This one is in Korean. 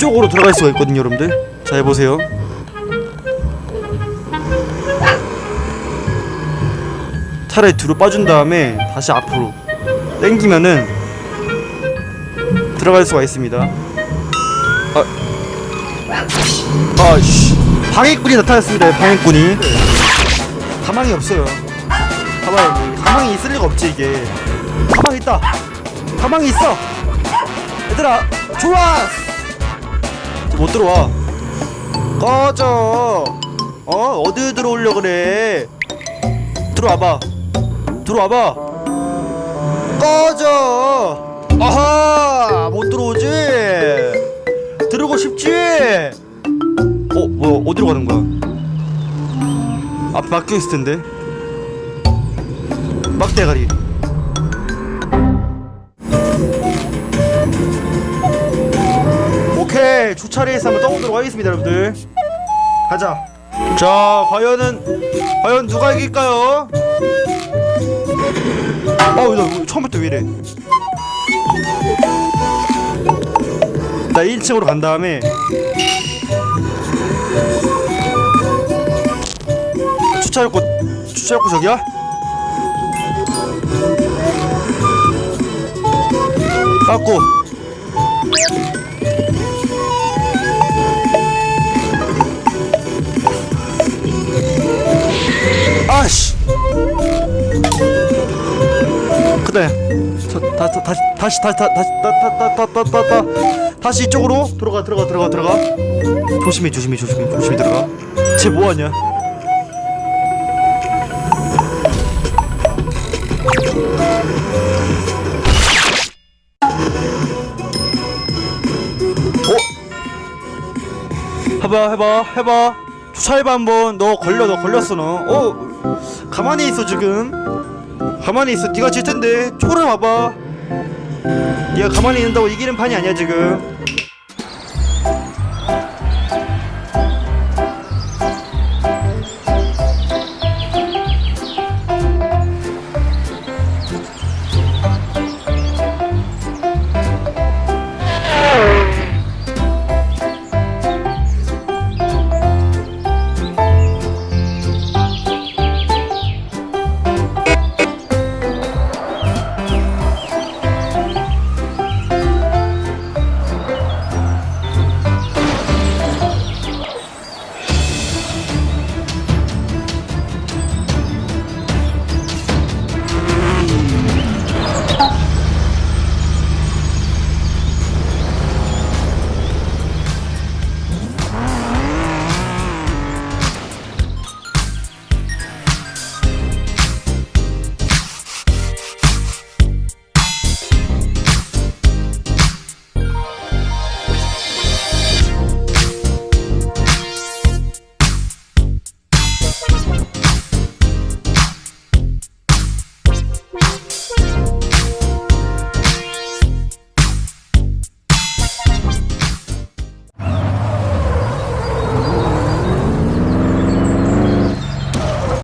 이쪽으로 들어갈 수가 있거든요 여러분들. 자 해보세요. 차라리 뒤로 빠진 다음에 다시 앞으로 당기면은 들어갈 수가 있습니다. 아, 아씨. 방해꾼이 나타났습니다 방해꾼이. 가망이 없어요. 가망이 가망이 있을 리가 없지 이게. 가망 있다. 가망이 있어. 얘들아 좋아 못 들어와. 꺼져. 어? 어디 들어오려 그래? 들어와봐. 들어와봐. 꺼져. 아하! 못 들어오지? 들어오고 싶지? 어 뭐야. 어디로 가는 거야? 앞에 막혀 있을 텐데. 막대가리 오케이 주차 레이스 한번 떠보도록 하겠습니다 여러분들. 가자. 자 과연은 과연 누가 이길까요? 어우 나 처음부터 왜 이래? 나 1층으로 간 다음에. 주차했고 주차했고 저기야? 깎고 그래. 저, 다, 다, 다시 다시 다시 다시 다다다다다다. 다시 이쪽으로 들어가 들어가 들어가 들어가. 조심히 조심히 조심히 조심히 들어가. 쟤 뭐하냐? 어? 해봐 해봐 해봐. 주차해봐 한번. 너 걸려 너 걸렸어 너어? 가만히 있어 지금 가만히 있어. 네가 질 텐데. 초를 와봐. 네가 가만히 있는다고 이기는 판이 아니야 지금